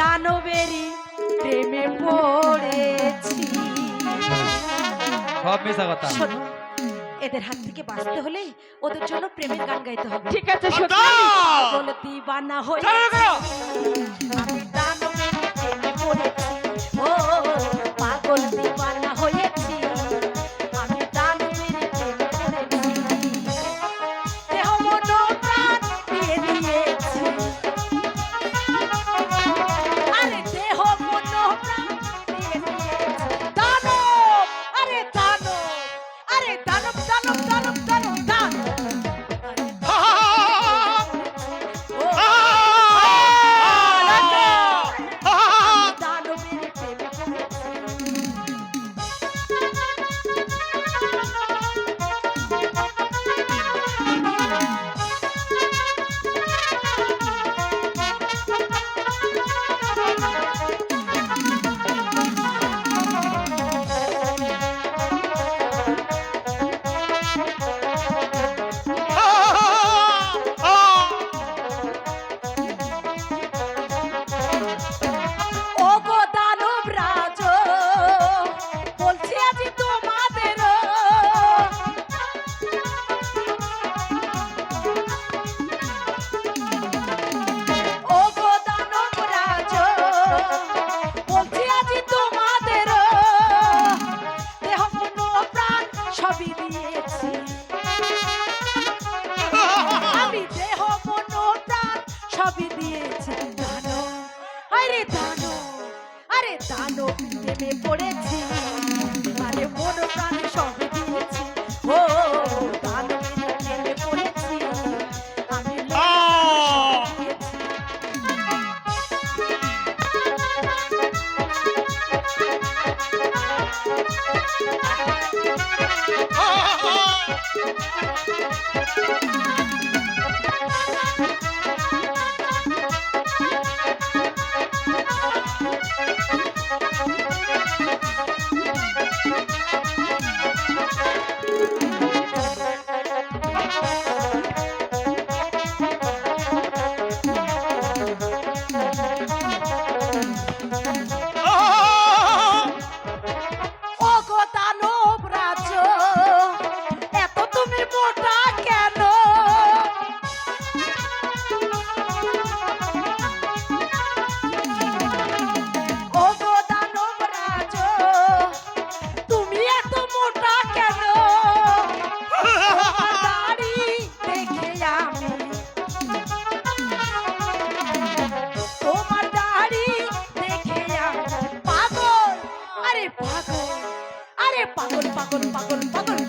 দানবেরই প্রেমে পড়েছি। সব মিশা কথা। এদের হাত থেকে বাঁচতে হলে ওদের জন্য প্রেমের গান গাইতে হবে। ঠিক আছে সত্যি। বলতি বানা হয়ে সবই দিয়েছি। আমি দেহ মন প্রাণ সবই দিয়েছি। দানো আরে দানো আরে দানো প্রেমে পড়েছি। মানে মন প্রাণ সবই দিয়েছি। ও দানো প্রেমে পড়েছি। আমি মন প্রাণ Oh, oh, oh. পাগল পাগল পাগল পাগল